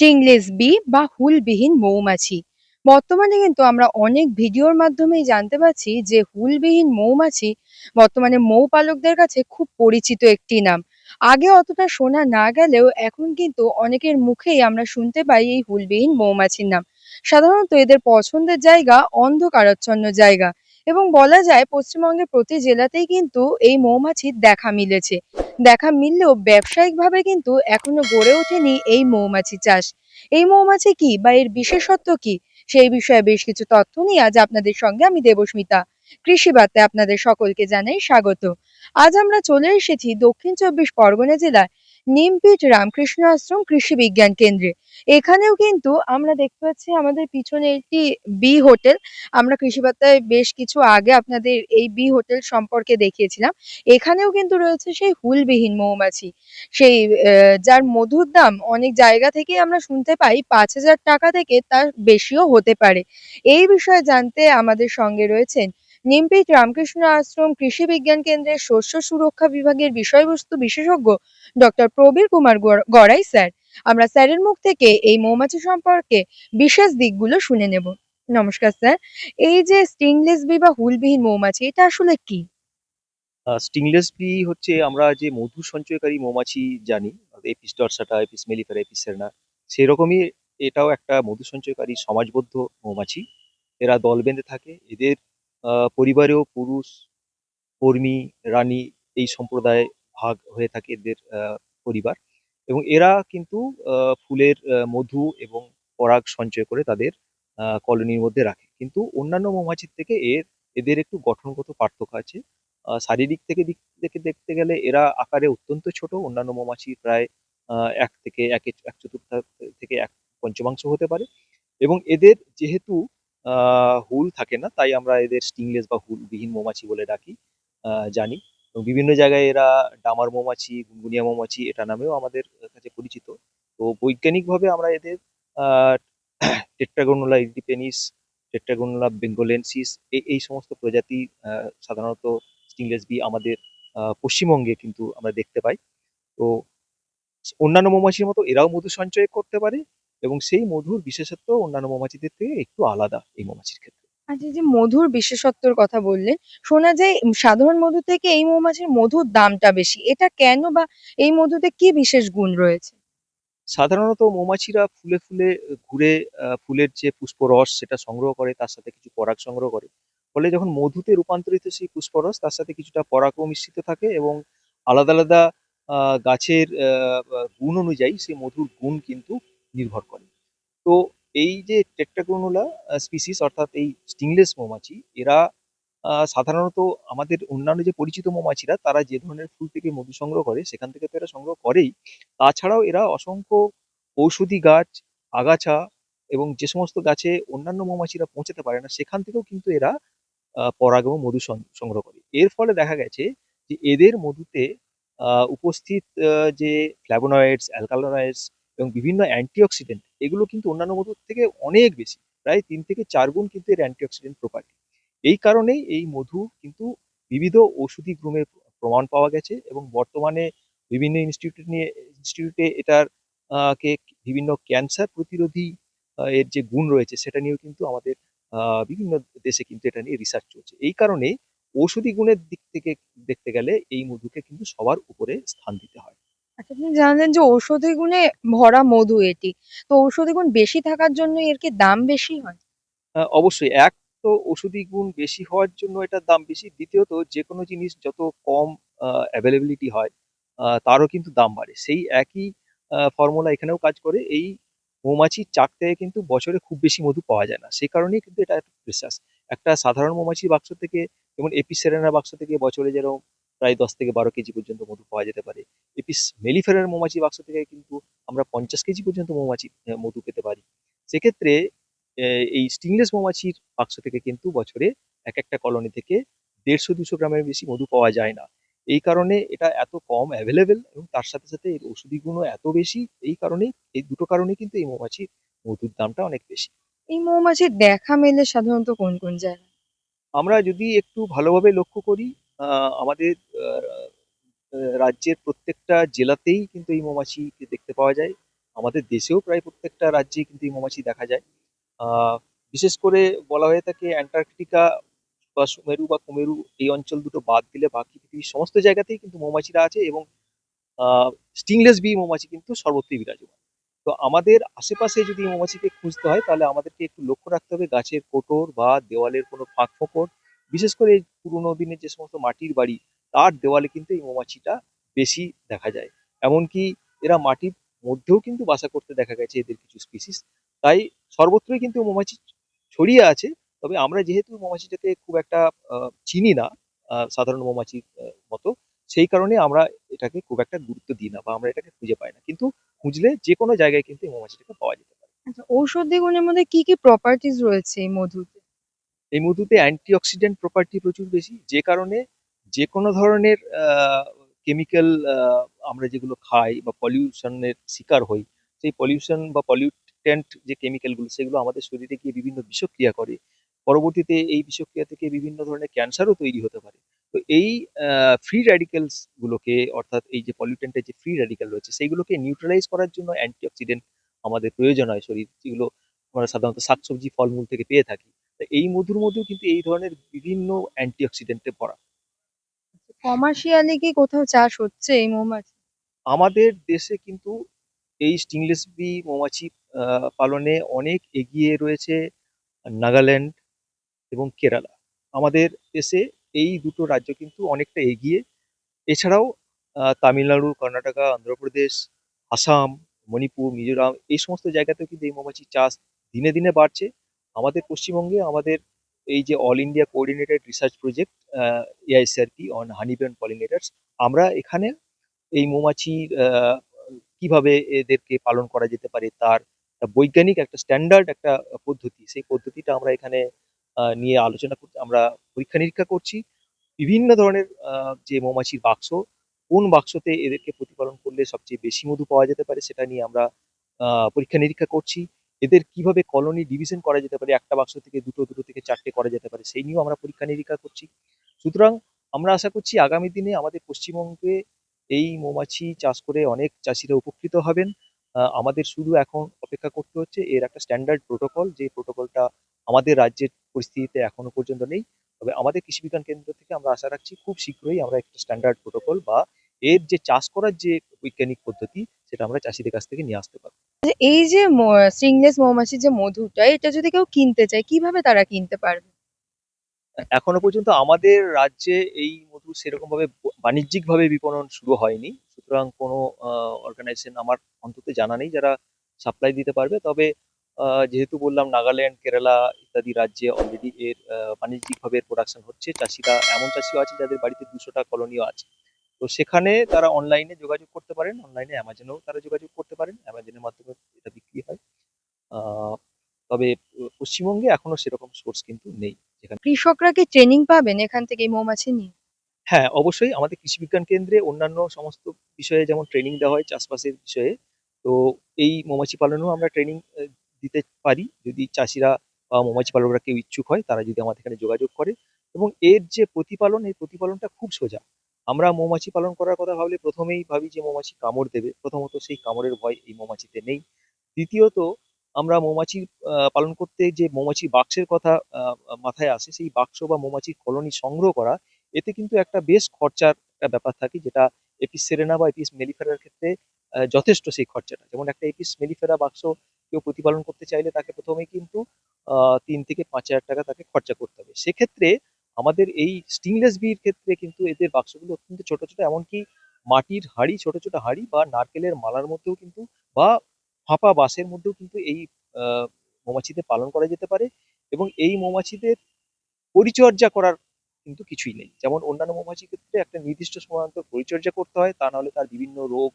স্টিংলেস B বা হুলবিহীন মৌমাছি। বর্তমানে কিন্তু আমরা অনেক ভিডিওর মাধ্যমেই জানতে পারছি যে হুলবিহীন মৌমাছি বর্তমানে মৌ পালকদের কাছে খুব পরিচিত একটি নাম। আগে অতটা শোনা না গেলেও এখন কিন্তু অনেকের মুখেই আমরা শুনতে পাই এই হুলবিহীন মৌমাছির নাম। সাধারণত এদের পছন্দের জায়গা অন্ধকারাচ্ছন্ন জায়গা এবং বলা যায় পশ্চিমবঙ্গের প্রতি জেলাতেই কিন্তু এই মৌমাছির দেখা মিলেছে। দেখা মিললেও ব্যবসায়িকভাবে কিন্তু এখনও গড়ে ওঠেনি এই মৌমাছি চাষ। এই মৌমাছি কি বা এর বিশেষত্ব কি? সেই বিষয়ে বেশ কিছু তথ্য নিয়ে আজ আপনাদের সঙ্গে আমি দেবস্মিতা। কৃষি বার্তায় আপনাদের সকলকে জানাই স্বাগত। আজ আমরা চলে এসেছি দক্ষিণ চব্বিশ পরগনা জেলার নিমপিট রামকৃষ্ণ আশ্রম কৃষি বিজ্ঞান কেন্দ্রে। এখানেও কিন্তু আমরা দেখতে পাচ্ছি আমাদের পিছনে একটি বি হোটেল। আমরা কৃষি বার্তায় বেশ কিছু আগে আপনাদের এই বি হোটেল সম্পর্কে দেখিয়েছিলাম। এখানেও কিন্তু রয়েছে সেই হুলবিহীন মৌমাছি। সেই যার মধুর দাম অনেক জায়গা থেকে আমরা শুনতে পাই, পাঁচ হাজার টাকা থেকে তার বেশিও হতে পারে। এই বিষয়ে জানতে আমাদের সঙ্গে রয়েছেন নিমপিট রামকৃষ্ণ আশ্রম কৃষি বিজ্ঞান কেন্দ্রের শস্য সুরক্ষা বিভাগের বিষয়বস্তু বিশেষজ্ঞ ডক্টর প্রবীর কুমার গড়- গড়াই, স্যার। আমরা স্যারের মুখ থেকে এই মৌমাছি সম্পর্কে বিশেষ দিকগুলো শুনে নেব। নমস্কার, স্যার। এই যে স্টিংলেস বি বা হুলবিহীন মৌমাছি, এটা আসলে কি? স্টিংলেস বি হচ্ছে আমরা যে মধু সঞ্চয়কারী মৌমাছি জানি, Apis dorsata, Apis mellifera, Apis cerana, সেরকমই এটাও একটা মধু সঞ্চয়কারী সমাজবদ্ধ মৌমাছি। এরা দল বেঁধে থাকে, এদের পরিবারেও পুরুষ, কর্মী, রানী এই সম্প্রদায় ভাগ হয়ে থাকে এদের পরিবার। এবং এরা কিন্তু ফুলের মধু এবং পরাগ সঞ্চয় করে তাদের কলোনির মধ্যে রাখে। কিন্তু অন্যান্য মৌমাছির থেকে এর, এদের একটু গঠনগত পার্থক্য আছে। শারীরিক থেকে দিক, থেকে দেখতে গেলে এরা আকারে অত্যন্ত ছোট। অন্যান্য মৌমাছি প্রায় এক থেকে এক এক চতুর্থাংশ থেকে এক পঞ্চমাংশ হতে পারে। এবং এদের যেহেতু হুল থাকে না, তাই আমরা এদের স্টিংলেস বা হুলবিহীন মৌমাছি বলে ডাকি জানি। বিভিন্ন জায়গায় এরা ডামার মৌমাছি, গুনগুনিয়া মৌমাছি, এটা নামেও আমাদের কাছে পরিচিত। তো বৈজ্ঞানিকভাবে আমরা এদের টেট্রাগোনোলা ইডিপেনিস টেট্রাগোনোলা বেঙ্গোলেন্সিস এই সমস্ত প্রজাতি সাধারণত স্টিংলেস বি আমাদের পশ্চিমবঙ্গে কিন্তু আমরা দেখতে পাই। তো অন্যান্য মৌমাছির মতো এরাও মধু সঞ্চয় করতে পারে এবং সেই মধুর বিশেষত্ব অন্যান্য মৌমাছিদের থেকে একটু আলাদা এই মৌমাছির ক্ষেত্রে। আচ্ছা যে মধুর বিশেষত্বর কথা বললেন শোনা যায় সাধারণ মধু থেকে এই মৌমাছির মধুর দামটা বেশি। এটা কেন বা এই মধুতে কি বিশেষ গুণ রয়েছে? সাধারণত মৌমাছিরা ফুলে ফুলে ঘুরে ফুলের যে পুষ্পরস সেটা সংগ্রহ করে তার সাথে কিছু পরাগ সংগ্রহ করে। ফলে যখন মধুতে রূপান্তরিত সেই পুষ্পরস তার সাথে কিছুটা পরাগও মিশ্রিত থাকে এবং আলাদা আলাদা গাছের গুণ অনুযায়ী সেই মধুর গুণ কিন্তু নির্ভর করে। তো এই যে টেট্রাগোনোলা স্পিসিস অর্থাৎ এই স্টিংলেস মৌমাছি, এরা সাধারণত আমাদের অন্যান্য যে পরিচিত মৌমাছিরা, তারা যে ধরনের ফুল থেকে মধু সংগ্রহ করে, সেখান থেকে তো এরা সংগ্রহ করেই। তাছাড়াও এরা অসংখ্য ঔষধি গাছ, আগাছা এবং যে সমস্ত গাছে অন্যান্য মৌমাছিরা পৌঁছাতে পারে না, সেখান থেকেও কিন্তু এরা পরাগ এবং মধু সংগ্রহ করে। এর ফলে দেখা গেছে যে এদের মধুতে উপস্থিত যে ফ্ল্যাভোনয়েডস অ্যালকালোনয়েডস এবং বিভিন্ন অ্যান্টিঅক্সিডেন্ট এগুলো কিন্তু অন্যান্য মধুর থেকে অনেক বেশি, প্রায় তিন থেকে চার গুণ কিন্তু এর অ্যান্টিঅক্সিডেন্ট প্রপার্টি এই কারণেই এই মধু কিন্তু বিবিধ ঔষধি গুণের প্রমাণ পাওয়া গেছে এবং বর্তমানে বিভিন্ন ইনস্টিটিউট নিয়ে ইনস্টিটিউটে এটার কে বিভিন্ন ক্যান্সার প্রতিরোধী এর যে গুণ রয়েছে সেটা নিয়েও কিন্তু আমাদের বিভিন্ন দেশে কিন্তু এটা নিয়ে রিসার্চ চলছে। এই কারণে ঔষধি গুণের দিক থেকে দেখতে গেলে এই মধুকে কিন্তু সবার উপরে স্থান দিতে হয়। আচ্ছা আপনি জানলেন যে ঔষধি গুণে ভরা মধু এটি। তো ঔষধি গুণ বেশি থাকার জন্য এর কি দাম বেশি হয়? অবশ্যই। এক তো ওষুধি গুণ বেশি হওয়ার জন্য এটার দাম বেশি। দ্বিতীয়ত যে কোনো জিনিস যত কম অ্যাভেলেবিলিটি হয় তারও কিন্তু দাম বাড়ে। সেই একই ফর্মুলা এখানেও কাজ করে। এই মৌমাছির চাক থেকে কিন্তু বছরে খুব বেশি মধু পাওয়া যায় না। সেই কারণেই কিন্তু এটা একটা প্রেসাস একটা সাধারণ মৌমাছির বাক্স থেকে, যেমন এপিস সেরেনার বাক্স থেকে বছরে যেরকম প্রায় দশ থেকে বারো কেজি পর্যন্ত মধু পাওয়া যেতে পারে। এপিস মেলিফেরার মৌমাছি বাক্স থেকে কিন্তু আমরা পঞ্চাশ কেজি পর্যন্ত মৌমাছি মধু পেতে পারি। সেক্ষেত্রে এই স্টিংলেস মৌমাছির বাক্স থেকে কিন্তু বছরে এক একটা কলোনি থেকে দেড়শো দুশো গ্রামের বেশি মধু পাওয়া যায় না। এই কারণে এটা এত কম অ্যাভেলেবেল এবং তার সাথে সাথে এর ওষুধি গুণও এত বেশি এই কারণেই এই দুটো কারণে কিন্তু এই মৌমাছির মধুর দামটা অনেক বেশি। এই মৌমাছির দেখা মেলে সাধারণত কোন কোন জায়গায়? আমরা যদি একটু ভালোভাবে লক্ষ্য করি আমাদের রাজ্যের প্রত্যেকটা জেলাতেই কিন্তু এই মৌমাছিকে দেখতে পাওয়া যায়। আমাদের দেশেও প্রায় প্রত্যেকটা রাজ্যেই কিন্তু এই মৌমাছি দেখা যায়। বিশেষ করে বলা হয়ে থাকে অ্যান্টার্কটিকা বা সুমেরু বা কুমেরু এই অঞ্চল দুটো বাদ দিলে বাকি পৃথিবীর সমস্ত জায়গাতেই কিন্তু মৌমাছিরা আছে এবং স্টিংলেস বি মৌমাছি কিন্তু সর্বত্রই বিরাজমান। তো আমাদের আশেপাশে যদি মৌমাছিকে খুঁজতে হয় তাহলে আমাদেরকে একটু লক্ষ্য রাখতে হবে গাছের কোটর বা দেওয়ালের কোনো ফাঁক ফোকর। বিশেষ করে এই পুরোনো দিনের যে সমস্ত মাটির বাড়ি, তার দেওয়ালে কিন্তু এই মৌমাছিটা বেশি দেখা যায়। এমনকি এরা মাটির মধ্যেও কিন্তু বাসা করতে দেখা গেছে এদের কিছু স্পিসিস তাই সর্বত্রই কিন্তু মৌমাছি ছড়িয়ে আছে। তবে আমরা যেহেতু মৌমাছিটাকে খুব একটা চিনি না সাধারণ মৌমাছির মতো, সেই কারণে আমরা এটাকে খুব একটা গুরুত্ব দিই না বা আমরা এটাকে খুঁজে পাই না। কিন্তু খুঁজলে যে কোনো জায়গায় কিন্তু এই মৌমাছিটাকে পাওয়া যেতে পারে। আচ্ছা ঔষধি গুণের মধ্যে কি কি প্রপার্টিজ রয়েছে এই মধুতে এই মধুতে অ্যান্টিঅক্সিডেন্ট প্রপার্টি প্রচুর বেশি, যে কারণে যে কোনো ধরনের কেমিক্যাল আমরা যেগুলো খাই বা পলিউশনের শিকার হই, সেই পলিউশন বা পলিউটেন্ট যে কেমিক্যালগুলো সেগুলো আমাদের শরীরে গিয়ে বিভিন্ন বিষক্রিয়া করে। পরবর্তীতে এই বিষক্রিয়া থেকে বিভিন্ন ধরনের ক্যান্সারও তৈরি হতে পারে। তো এই ফ্রি র্যাডিক্যালস গুলোকে, অর্থাৎ এই যে পলিউটেন্টের যে ফ্রি র্যাডিক্যাল রয়েছে, সেইগুলোকে নিউট্রালাইজ করার জন্য অ্যান্টিঅক্সিডেন্ট আমাদের প্রয়োজন হয় শরীর। যেগুলো আমরা সাধারণত শাকসবজি, ফলমূল থেকে পেয়ে থাকি। এই মধুর মধ্যেও কিন্তু এই ধরনের বিভিন্ন অ্যান্টিঅক্সিডেন্টে ভরা। কমার্শিয়ালি কি কোথাও চাষ হচ্ছে এই মৌমাছি? আমাদের দেশে কিন্তু এই স্টিংলেস বি মৌমাছি পালনে অনেক এগিয়ে রয়েছে নাগাল্যান্ড এবং কেরালা। আমাদের দেশে এই দুটো রাজ্য কিন্তু অনেকটা এগিয়ে। এছাড়াও তামিলনাড়ু কর্ণাটকা অন্ধ্রপ্রদেশ আসাম মণিপুর মিজোরাম এই সমস্ত জায়গাতেও কিন্তু এই মৌমাছির চাষ দিনে দিনে বাড়ছে। আমাদের পশ্চিমবঙ্গে আমাদের এই যে all India coordinated research project AICRP on honeybee pollinators আমরা এখানে এই মৌমাছির কীভাবে এদেরকে পালন করা যেতে পারে, তার বৈজ্ঞানিক একটা স্ট্যান্ডার্ড একটা পদ্ধতি, সেই পদ্ধতিটা আমরা এখানে নিয়ে আলোচনা করছি, আমরা পরীক্ষা নিরীক্ষা করছি। বিভিন্ন ধরনের যে মৌমাছির বাক্স, কোন বাক্সতে এদেরকে প্রতিপালন করলে সবচেয়ে বেশি মধু পাওয়া যেতে পারে, সেটা নিয়ে আমরা পরীক্ষা নিরীক্ষা করছি। এদের কীভাবে কলোনি ডিভিশন করা যেতে পারে, একটা বাক্স থেকে দুটো দুটো থেকে চারটে করা যেতে পারে, সেই নিয়েও আমরা পরীক্ষা নিরীক্ষা করছি। সুতরাং আমরা আশা করছি আগামী দিনে আমাদের পশ্চিমবঙ্গে এই মৌমাছি চাষ করে অনেক চাষিরা উপকৃত হবেন। আমাদের শুধু এখন অপেক্ষা করতে হচ্ছে এর একটা স্ট্যান্ডার্ড প্রোটোকল যে প্রোটোকলটা আমাদের রাজ্যের পরিস্থিতিতে এখনও পর্যন্ত নেই। তবে আমাদের কৃষি বিজ্ঞান কেন্দ্র থেকে আমরা আশা রাখছি খুব শীঘ্রই আমরা একটা স্ট্যান্ডার্ড প্রোটোকল বা এর যে চাষ করার যে বৈজ্ঞানিক পদ্ধতি সেটা আমরা চাষিদের কাছ থেকে নিয়ে আসতে পারব। এই যে স্টিংলেস মৌমাছির যে মধুটা এটা যদি কেউ কিনতে চায় কীভাবে তারা কিনতে পারবে? এখনও পর্যন্ত আমাদের রাজ্যে এই মধু সেরকম ভাবে বাণিজ্যিক ভাবে বিপণন শুরু হয়নি। সুতরাং কোনো অর্গানাইজেশন আমার অন্তত জানা নেই যারা সাপ্লাই দিতে পারবে। তবে আহ, যেহেতু বললাম নাগাল্যান্ড কেরালা ইত্যাদি রাজ্যে অলরেডি এর বাণিজ্যিক ভাবে প্রোডাকশন হচ্ছে। চাষিরা এমন চাষিও আছে যাদের বাড়িতে দুশোটা কলোনিও আছে। তো সেখানে তারা অনলাইনে যোগাযোগ করতে পারেন। অনলাইনে অ্যামাজনেও তারা যোগাযোগ করতে পারেন। অ্যামাজনের মাধ্যমে এটা বিক্রি হয়। তবে পশ্চিমবঙ্গে এখনও সেরকম সোর্স কিন্তু নেই। যেখানে কৃষকরা কি ট্রেনিং পাবেন এখান থেকে মৌমাছি নিয়ে? হ্যাঁ অবশ্যই আমাদের কৃষি বিজ্ঞান কেন্দ্রে অন্যান্য সমস্ত বিষয়ে যেমন ট্রেনিং দেওয়া হয় চাষবাসের বিষয়ে তো এই মৌমাছি পালনেও আমরা ট্রেনিং দিতে পারি। যদি চাষিরা বা মৌমাছি পালকরা কেউ ইচ্ছুক হয় তারা যদি আমাদের এখানে যোগাযোগ করে। এবং এর যে প্রতিপালন এই প্রতিপালনটা খুব সোজা। আমরা মৌমাছি পালন করার কথা ভাবলে প্রথমেই ভাবি যে মৌমাছি কামড় দেবে। প্রথমত সেই কামড়ের ভয় এই মৌমাছিতে নেই। দ্বিতীয়ত, আমরা মৌমাছি পালন করতে যে মৌমাছি বাক্সের কথা মাথায় আসে, সেই বাক্স বা মৌমাছির কলোনি সংগ্রহ করা, এতে কিন্তু একটা বেশ খরচার একটা ব্যাপার থাকে যেটা এপিস সেরেনা বা এপিস মেলিফেরার ক্ষেত্রে যথেষ্ট সেই খরচাটা। যেমন একটা এপিস মেলিফেরা বাক্স কেউ প্রতিপালন করতে চাইলে তাকে প্রথমেই কিন্তু তিন থেকে পাঁচ হাজার টাকা তাকে খরচা করতে হবে। সেক্ষেত্রে আমাদের এই স্টিংলেস বির ক্ষেত্রে কিন্তু এদের বাক্সগুলো অত্যন্ত ছোট ছোট, এমনকি মাটির হাঁড়ি, ছোট ছোট হাঁড়ি বা নারকেলের মালার মধ্যেও কিন্তু বা ফাঁপা বাঁশের মধ্যেও কিন্তু এই মৌমাছিদের পালন করা যেতে পারে এবং এই মৌমাছিদের পরিচর্যা করার কিন্তু কিছুই নেই। যেমন অন্যান্য মৌমাছির ক্ষেত্রে একটা নির্দিষ্ট সময়ান্তর পরিচর্যা করতে হয়, তা নাহলে তার বিভিন্ন রোগ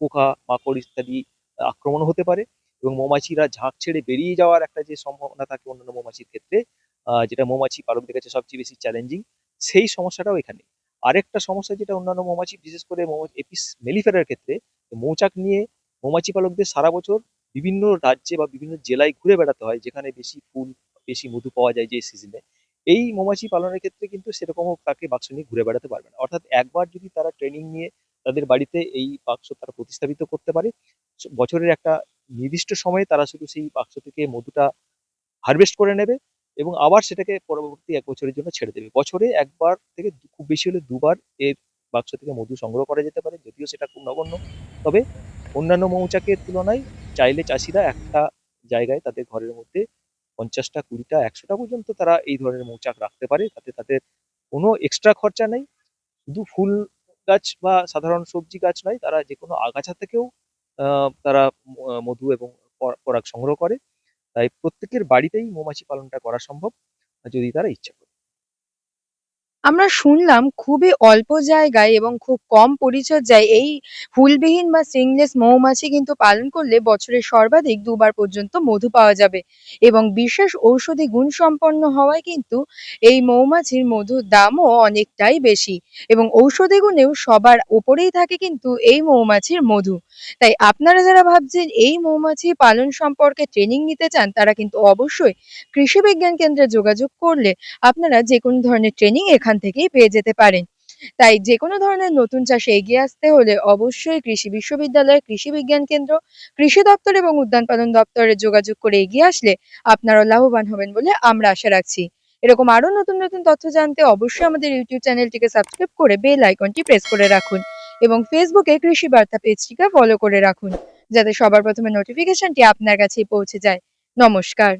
পোকা, মাকড় ইত্যাদি আক্রমণ হতে পারে এবং মৌমাছিরা ঝাঁক ছেড়ে বেরিয়ে যাওয়ার একটা যে সম্ভাবনা থাকে অন্যান্য মৌমাছির ক্ষেত্রে যেটা মৌমাছি পালকদের কাছে সবচেয়ে বেশি চ্যালেঞ্জিং সেই সমস্যাটাও এখানে। আরেকটা সমস্যা যেটা অন্যান্য মৌমাছি, বিশেষ করে এপিস মেলিফেরার ক্ষেত্রে মৌচাক নিয়ে মৌমাছি পালকদের সারা বছর বিভিন্ন রাজ্যে বা বিভিন্ন জেলায় ঘুরে বেড়াতে হয়, যেখানে বেশি ফুল, বেশি মধু পাওয়া যায় যে সিজনে এই মৌমাছি পালনের ক্ষেত্রে কিন্তু সেরকমও তাকে বাক্স নিয়ে ঘুরে বেড়াতে পারবে না। অর্থাৎ একবার যদি তারা ট্রেনিং নিয়ে তাদের বাড়িতে এই বাক্স তারা প্রতিস্থাপিত করতে পারে বছরের একটা নির্দিষ্ট সময়ে তারা শুধু সেই বাক্স থেকে মধুটা হারভেস্ট করে নেবে এবং আবার সেটাকে পরবর্তী এক বছরের জন্য ছেড়ে দেবে। বছরে একবার থেকে খুব বেশি হলে দুবার এর বাক্স থেকে মধু সংগ্রহ করা যেতে পারে, যদিও সেটা খুব নগণ্য। তবে অন্যান্য মৌচাকের তুলনায় চাইলে চাষিরা একটা জায়গায় তাদের ঘরের মধ্যে পঞ্চাশটা, কুড়িটা, একশোটা পর্যন্ত তারা এই ধরনের মৌচাক রাখতে পারে। তাতে তাদের কোনো এক্সট্রা খরচা নেই। শুধু ফুল গাছ বা সাধারণ সবজি গাছ নয়, তারা যে কোনো আগাছা থেকেও তারা মধু এবং পরাগ সংগ্রহ করে। তাই প্রত্যেকের বাড়িতেই মৌমাছি পালনটা করা সম্ভব যদি তারা ইচ্ছা করে। আমরা শুনলাম খুবই অল্প জায়গায় এবং খুব কম পরিচর্যায় এই ফুলবিহীন বা স্টিংলেস মৌমাছি কিন্তু পালন করলে বছরে সর্বাধিক দুবার পর্যন্ত মধু পাওয়া যাবে। এবং বিশেষ ঔষধি গুণ সম্পন্ন হওয়ায় কিন্তু এই মৌমাছির মধুর দামও অনেকটাই বেশি এবং ঔষধি গুণেও সবার ওপরেই থাকে কিন্তু এই মৌমাছির মধু। তাই আপনারা যারা ভাবছেন এই মৌমাছি পালন সম্পর্কে ট্রেনিং নিতে চান, তারা কিন্তু অবশ্যই কৃষি বিজ্ঞান কেন্দ্রে যোগাযোগ করলে আপনারা যে কোনো ধরনের ট্রেনিং এখান থেকেই পেয়ে যেতে পারেন। তাই যে কোনো ধরনের নতুন চাষে এগিয়ে আসতে হলে অবশ্যই কৃষি বিশ্ববিদ্যালয়ের কৃষি বিজ্ঞান কেন্দ্র, কৃষি দপ্তর এবং উদ্যান পালন দপ্তরে যোগাযোগ করে এগিয়ে আসলে আপনারা লাভবান হবেন বলে আমরা আশা রাখছি। এরকম আরও নতুন নতুন তথ্য জানতে অবশ্যই আমাদের ইউটিউব চ্যানেলটিকে সাবস্ক্রাইব করে বেল আইকনটি প্রেস করে রাখুন এবং ফেসবুকে কৃষি বার্তা পেজটিকে ফলো করে রাখুন, যাতে সবার প্রথমে নোটিফিকেশনটি আপনার কাছেই পৌঁছে যায়। নমস্কার।